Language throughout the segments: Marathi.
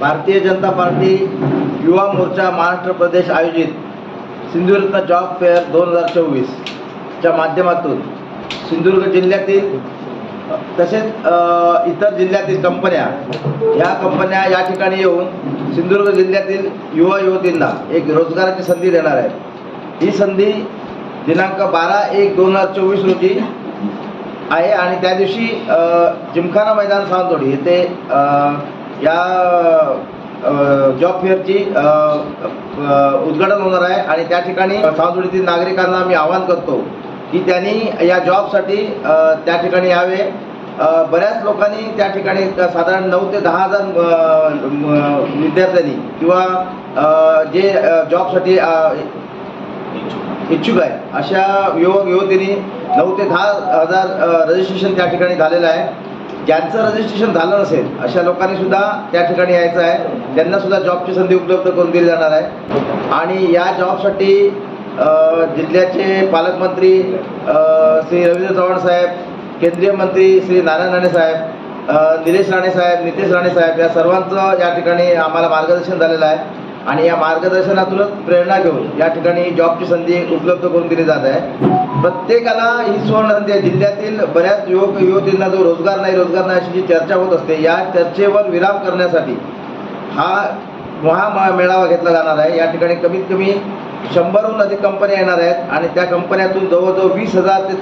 भारतीय जनता पार्टी युवा मोर्चा महाराष्ट्र प्रदेश आयोजित सिंधुदुर्ग जॉब फेअर दोन हजार चोवीसच्या माध्यमातून सिंधुदुर्ग जिल्ह्यातील तसेच इतर जिल्ह्यातील कंपन्या ह्या कंपन्या या ठिकाणी येऊन सिंधुदुर्ग जिल्ह्यातील युवा युवतींना एक रोजगाराची संधी देणार आहे ही संधी दिनांक बारा एक दोन हजार चोवीस रोजी आहे आणि त्या दिवशी जिमखाना मैदान सावंतवाडी येथे या जॉब फेअरची उद्घाटन होणार आहे आणि त्या ठिकाणी सावंतवाडीतील नागरिकांना मी आवाहन करतो की त्यांनी या जॉबसाठी त्या ठिकाणी यावे. बऱ्याच लोकांनी त्या ठिकाणी साधारण नऊ ते दहा हजार विद्यार्थ्यांनी किंवा जे जॉबसाठी इच्छुक आहे अशा युवक युवतींनी नऊ ते दहा हजार रजिस्ट्रेशन त्या ठिकाणी झालेलं आहे. ज्यांचं रजिस्ट्रेशन झालं नसेल अशा लोकांनी सुद्धा त्या ठिकाणी यायचं आहे. त्यांना सुद्धा जॉबची संधी उपलब्ध करून दिली जाणार आहे. आणि या जॉबसाठी जिल्ह्याचे पालकमंत्री श्री रवींद्र चव्हाण साहेब केंद्रीय मंत्री श्री नारायण राणे साहेब निलेश राणे साहेब नितेश राणे साहेब या सर्वांचं या ठिकाणी आम्हाला मार्गदर्शन झालेलं आहे. आणि या मार्गदर्शनातूनच प्रेरणा घेऊन या ठिकाणी जॉबची संधी उपलब्ध करून दिली जात आहे. प्रत्येकाला ही सुवर्ण संधी आहे जिल्ह्यातील बऱ्याच युवक युवतींना जो रोजगार नाही रोजगार नाही अशी जी चर्चा होत असते या चर्चेवर विराम करण्यासाठी हा महामेळावा घेतला जाणार आहे. या ठिकाणी कमीत कमी शंभरहून अधिक कंपन्या येणार आहेत आणि त्या कंपन्यातून जवळजवळ वीस हजार ते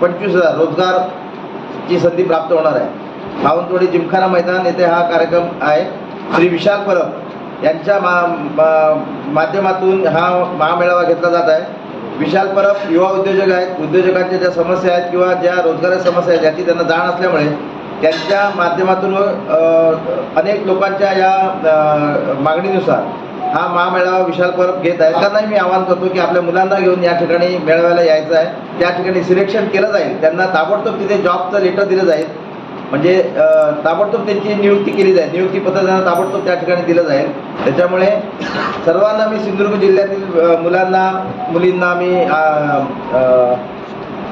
पंचवीस हजार रोजगारची संधी प्राप्त होणार आहे. सावंतवाडी जिमखाना मैदान येथे हा कार्यक्रम आहे. श्री विशाल परब. यांच्या मा माध्यमातून हा महामेळावा घेतला जात आहे. विशाल परब युवा उद्योजक आहेत. उद्योजकांच्या ज्या समस्या आहेत किंवा ज्या रोजगाराच्या समस्या आहेत याची त्यांना जाण असल्यामुळे त्यांच्या माध्यमातून अनेक लोकांच्या या मागणीनुसार हा महामेळावा विशाल परब घेत आहे त्यांनाही मी आवाहन करतो की आपल्या मुलांना घेऊन या ठिकाणी मेळाव्याला यायचं आहे. त्या ठिकाणी सिलेक्शन केलं जाईल. त्यांना ताबडतोब तिथे जॉबचं लेटर दिलं जाईल. म्हणजे ताबडतोब त्यांची नियुक्ती केली जाईल. नियुक्ती पत्र त्यांना ताबडतोब त्या ठिकाणी दिलं जाईल. त्याच्यामुळे सर्वांना मी सिंधुदुर्ग जिल्ह्यातील मुलांना मुलींना मी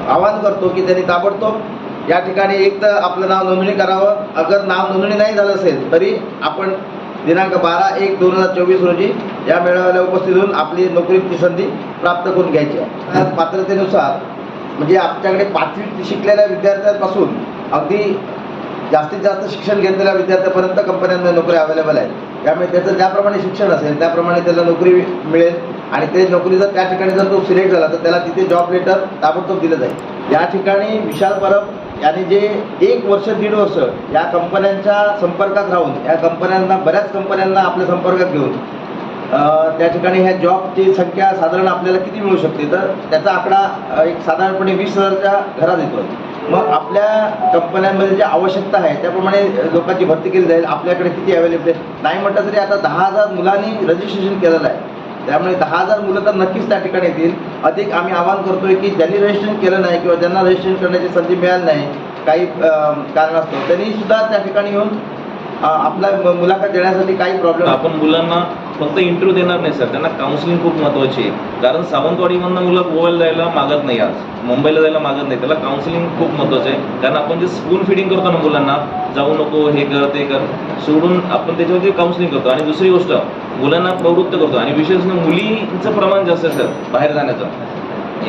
आवाहन करतो की त्यांनी ताबडतोब या ठिकाणी एक तर आपलं नाव नोंदणी करावं. अगर नाव नोंदणी नाही झालं असेल तरी आपण दिनांक बारा एक दोन हजार चोवीस रोजी या मेळाव्याला उपस्थित होऊन आपली नोकरीची संधी प्राप्त करून घ्यायची आहे. पात्रतेनुसार म्हणजे आमच्याकडे पाचवी शिकलेल्या विद्यार्थ्यांपासून अगदी जास्तीत जास्त शिक्षण घेतलेल्या विद्यार्थ्यापर्यंत कंपन्यांमध्ये नोकरी अवेलेबल आहे त्यामुळे त्याचं ज्याप्रमाणे शिक्षण असेल त्याप्रमाणे त्याला नोकरी मिळेल. आणि ते नोकरी जर त्या ठिकाणी जर तो सिलेक्ट झाला तर त्याला तिथे जॉब लेटर ताबडतोब दिलं जाईल. या ठिकाणी विशाल परब यांनी जे एक वर्ष दीड वर्ष या कंपन्यांच्या संपर्कात राहून या कंपन्यांना बऱ्याच कंपन्यांना आपल्या संपर्कात घेऊन त्या ठिकाणी ह्या जॉबची संख्या साधारण आपल्याला किती मिळू शकते? तर त्याचा आकडा एक साधारणपणे वीस हजारच्या घरात येतो. मग आपल्या कंपन्यांमध्ये जी आवश्यकता आहे त्याप्रमाणे लोकांची भरती केली जाईल. आपल्याकडे किती अवेलेबल आहे? नाही म्हटलं तरी आता दहा हजार मुलांनी रजिस्ट्रेशन केलेलं आहे. त्यामुळे दहा हजार मुलं तर नक्कीच त्या ठिकाणी येतील. अधिक आम्ही आवाहन करतोय की ज्यांनी रजिस्ट्रेशन केलं नाही किंवा ज्यांना रजिस्ट्रेशन करण्याची संधी मिळाली नाही काही कारण असतो त्यांनी सुद्धा त्या ठिकाणी येऊन आपला मुलाखत देण्यासाठी काही प्रॉब्लेम आपण मुलांना फक्त इंटरव्ह्यू देणार नाही सर. त्यांना काउन्सिलिंग खूप महत्वाची आहे. कारण सावंतवाडीमधनं मुलं गोव्याला जायला मागत नाही आज. मुंबईला जायला मागत नाही. त्याला काउन्सिलिंग खूप महत्वाचं आहे. कारण आपण जे स्पून फिडिंग करतो ना मुलांना जाऊ नको हे कर ते कर सोडून आपण त्याच्यावरती काउन्सिलिंग करतो. आणि दुसरी गोष्ट मुलांना प्रवृत्त करतो. आणि विशेष म्हणजे मुलींचं प्रमाण जास्त आहे सर बाहेर जाण्याचं.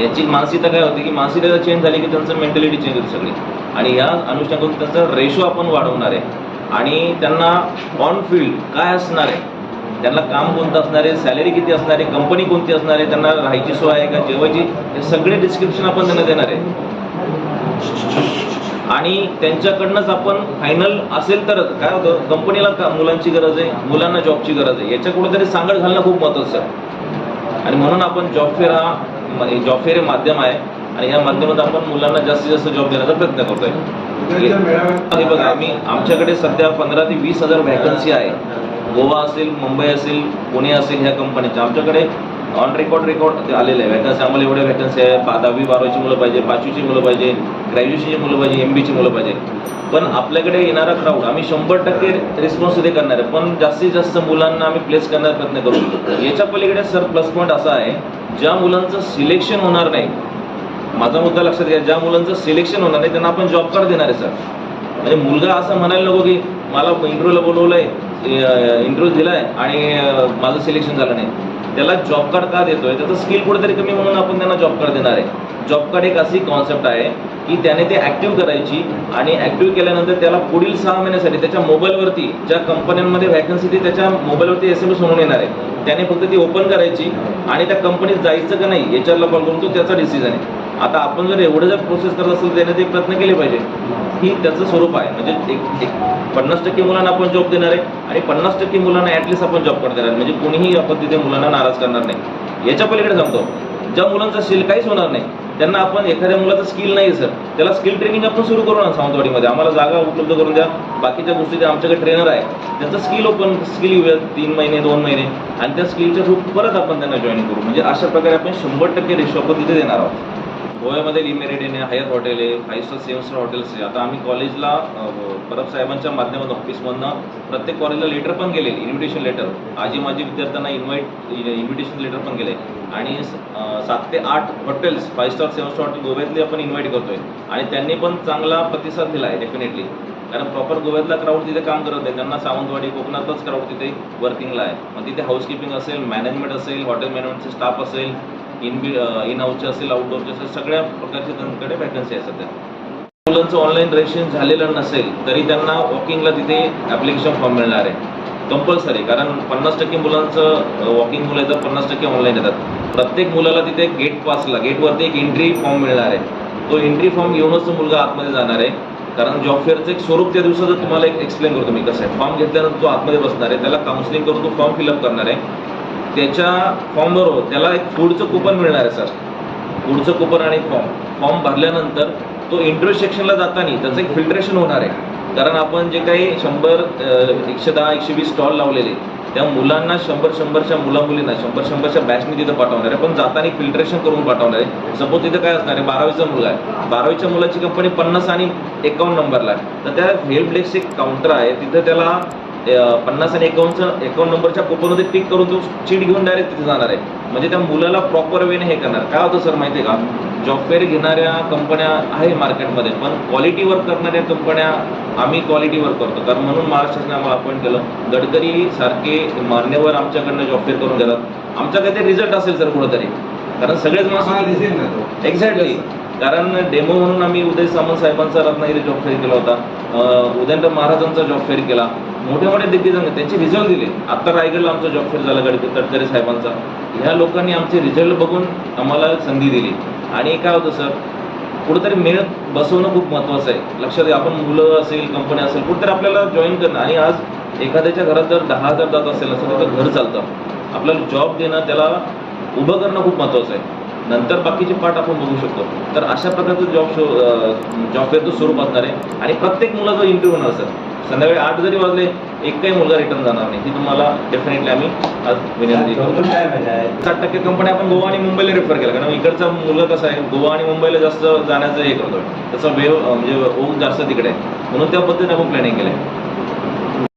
याची मानसिकता काय होती की मानसिकता चेंज झाली की त्यांचं मेंटॅलिटी चेंज होती सगळी. आणि या अनुषंगातून त्यांचा रेशो आपण वाढवणार आहे. आणि त्यांना ऑन फील्ड काय असणार आहे? त्यांना काम कोणतं असणार आहे? सॅलरी किती असणार आहे? कंपनी कोणती असणार आहे? त्यांना राहायची सोय आहे का? जेवायची? हे सगळे डिस्क्रिप्शन आपण त्यांना देणार आहे. आणि त्यांच्याकडनंच आपण फायनल असेल तरच काय होतं? कंपनीला का मुलांची गरज आहे? मुलांना जॉबची गरज आहे. याच्या कुठेतरी सांगड घालणं खूप महत्त्वाचं आहे. आणि म्हणून आपण जॉब फेअर हा जॉब फेअर हे माध्यम आहे. आणि या माध्यमात आपण मुलांना जास्तीत जास्त जॉब देण्याचा प्रयत्न करतोय. बघा आम्ही आमच्याकडे सध्या पंधरा ते वीस हजार व्हॅकन्सी आहे. गोवा असेल मुंबई असेल पुणे असेल ह्या कंपनीच्या आमच्याकडे ऑन रेकॉर्ड रेकॉर्ड आलेले आहे. व्हॅकन्सी आम्हाला एवढ्या व्हॅकन्सी आहे. दहावी बारावीची मुलं पाहिजे पाचवीची मुलं पाहिजे ग्रॅज्युएशनची मुलं पाहिजे एम बीची मुलं पाहिजे. पण आपल्याकडे येणारा क्राऊड आम्ही शंभर टक्के रिस्पॉन्स इथे करणार आहे. पण जास्तीत जास्त मुलांना आम्ही प्लेस करण्याचा प्रयत्न करू. याच्या पलीकडे सर प्लस पॉईंट असा आहे. ज्या मुलांचं सिलेक्शन होणार नाही माझा मुद्दा लक्षात घ्या ज्या मुलांचं सिलेक्शन होणार नाही त्यांना आपण जॉब कार्ड देणार आहे सर म्हणजे मुलगा असं म्हणायला नको की मला इंटरव्ह्यूला बोलवलंय इंटरव्ह्यू दिलाय आणि माझं सिलेक्शन झालं नाही. त्याला जॉब कार्ड का देतोय? त्याचं स्किल कुठेतरी कमी म्हणून आपण त्यांना जॉब कार्ड देणार आहे. जॉब कार्ड एक अशी कॉन्सेप्ट आहे की त्याने ते ऍक्टिव्ह करायची आणि ऍक्टिव्ह केल्यानंतर त्याला पुढील सहा महिन्यासाठी त्याच्या मोबाईलवरती ज्या कंपन्यांमध्ये व्हॅकन्सी ती त्याच्या मोबाईलवरती एस एम एस होऊन येणार आहे. त्याने फक्त ती ओपन करायची आणि त्या कंपनीत जायचं का नाही याच्याला कॉल करून तो त्याचा डिसिजन आहे. आता आपण जर एवढं जर प्रोसेस करत असेल त्याने ते प्रयत्न केले पाहिजे. ही त्याचं स्वरूप आहे. म्हणजे एक एक पन्नास टक्के मुलांना आपण जॉब देणार आहे आणि पन्नास टक्के मुलांना ॲटलिस्ट आपण जॉब करणार आहे. म्हणजे कोणीही आपण तिथे मुलांना नाराज करणार नाही. याच्या पलीकडे सांगतो. ज्या मुलांचा स्किल काहीच होणार नाही त्यांना आपण एखाद्या मुलाचं स्किल नाही सर त्याला स्किल ट्रेनिंग आपण सुरू करू ना सावंतवाडीमध्ये. आम्हाला जागा उपलब्ध करून द्या. बाकीच्या गोष्टी त्या आमच्याकडे ट्रेनर आहे. त्यांचं स्किल ओपन स्किल येऊया तीन महिने दोन महिने. आणि त्या स्किलच्या थ्रू परत आपण त्यांना जॉईन करू. म्हणजे अशा प्रकारे आपण शंभर टक्के रेशो आपण तिथे देणार आहोत. गोव्यामध्ये लिमेरिडियन आहे हायर हॉटेल आहे five star seven star hotels आहे. आता आम्ही कॉलेजला परब साहेबांच्या माध्यमातून ऑफिसमधनं प्रत्येक कॉलेजला लेटर पण गेले इन्व्हिटेशन लेटर आजी माझी विद्यार्थ्यांना इन्व्हाइट इन्व्हिटेशन लेटर पण गेले आणि सात ते आठ hotels five star seven star hotel गोव्यातले आपण इन्व्हाइट करतोय. आणि त्यांनी पण चांगला प्रतिसाद दिला आहे डेफिनेटली कारण प्रॉपर गोव्यातला क्राऊड तिथे काम करत आहे त्यांना सावंतवाडी कोकणातच क्राऊड तिथे वर्किंगला आहे. मग तिथे हाऊसकीपिंग असेल मॅनेजमेंट असेल हॉटेल मॅनेजमेंटचे स्टाफ असेल इन इन हाऊसचे असेल आउटडोअरचे असेल सगळ्या प्रकारचे त्यांच्याकडे वॅकन्सी आहे सध्या. मुलांचं ऑनलाईन रजिस्ट्रेशन झालेलं नसेल तरी त्यांना वॉकिंगला तिथे ॲप्लिकेशन फॉर्म मिळणार आहे. कंपल्सरी कारण पन्नास टक्के मुलांचं वॉकिंग मुलं येतात पन्नास टक्के ऑनलाईन येतात. प्रत्येक मुलाला तिथे गेट पासला गेटवरती एक एंट्री फॉर्म मिळणार आहे. तो एंट्री फॉर्म घेऊनच तो मुलगा आतमध्ये जाणार आहे. कारण जॉब फेअरचं एक स्वरूप त्या दिवसाचं तुम्हाला एक एक्सप्लेन करतो मी कसं आहे. फॉर्म घेतल्यानंतर तो आतमध्ये बसणार आहे त्याला काउन्सिलिंग करून तो फॉर्म फिलअप करणार आहे. त्याच्या फॉर्मबरोबर त्याला एक फूडचं कुपन मिळणार आहे सर फूडचं कुपन आणि फॉर्म फॉर्म भरल्यानंतर तो इंटरव्ह्यू सेक्शनला जाताना त्याचं एक फिल्ट्रेशन होणार आहे. कारण आपण जे काही शंभर एकशे दहा एकशे वीस स्टॉल लावलेले त्या मुलांना शंभर शंभरच्या मुला मुलींना शंभर शंभरच्या बॅचने तिथं पाठवणार आहे. पण जाताना फिल्ट्रेशन करून पाठवणार आहे. सपोज तिथं काय असणार आहे? बारावीचा मुलगा आहे. बारावीच्या मुलाची कंपनी पन्नास आणि एकावन्न नंबरला आहे. तर त्या हेल्प डेस्क एक काउंटर आहे. तिथं त्याला पन्नास आणि एकावन्नचं एकावन्न नंबरच्या कुपनमध्ये टिक करून तो चीट घेऊन डायरेक्ट तिथे जाणार आहे. म्हणजे त्या मुलाला प्रॉपर वेने हे करणार. काय होतं सर माहिती आहे का? जॉब फेअर घेणाऱ्या कंपन्या आहे मार्केटमध्ये पण क्वालिटी वर्क करणाऱ्या कंपन्या आम्ही क्वालिटी वर्क करतो. कारण म्हणून महाराष्ट्राने आम्हाला अपॉइंट केलं. गडकरी सारखे मान्यवर आमच्याकडनं जॉब फेअर करून घेतात आमचा काहीतरी रिझल्ट असेल सर कुठंतरी. कारण सगळेच माणसं एक्झॅक्टली कारण डेमो म्हणून आम्ही उदय सामंत साहेबांचा रत्नागिरी जॉब फेअर केला होता. उदयनराव महाराजांचा जॉब फेअर केला. मोठे मोठे दिग्गजांनी त्यांचे रिझल्ट दिले. आता रायगडला आमचा जॉब फेअर झाला गडकरी तटकरे साहेबांचा. ह्या लोकांनी आमचे रिझल्ट बघून आम्हाला संधी दिली. आणि काय होतं सर कुठेतरी मेळ बसवणं खूप महत्त्वाचं आहे. लक्षात घ्या आपण मुलं असेल कंपनी असेल कुठेतरी आपल्याला जॉईन करणं. आणि आज एखाद्याच्या घरात जर दहा हजार जात असेल असं तर घर चालतं. आपल्याला जॉब देणं त्याला उभं करणं खूप महत्त्वाचं आहे. नंतर बाकीचे पाठ आपण बघू शकतो. तर अशा प्रकारचं जॉब शो जॉब फेअरचं स्वरूप असणार आहे. आणि प्रत्येक मुलाचा इंटरव्ह्यू होणार सर संध्याकाळी आठ जरी वाजले एकही मुलगा रिटर्न जाणार नाही. ही तुम्हाला डेफिनेटली आम्ही आज विनंती करतो. साठ टक्के कंपन्या आपण गोवा आणि मुंबईला रेफर केला. कारण इकडचा मुलगा कसा आहे? गोवा आणि मुंबईला जास्त जाण्याचं हे करतोय. त्याचा वेव म्हणजे ओघ जास्त तिकडे आहे. म्हणून त्या पद्धतीने आपण प्लॅनिंग केलं आहे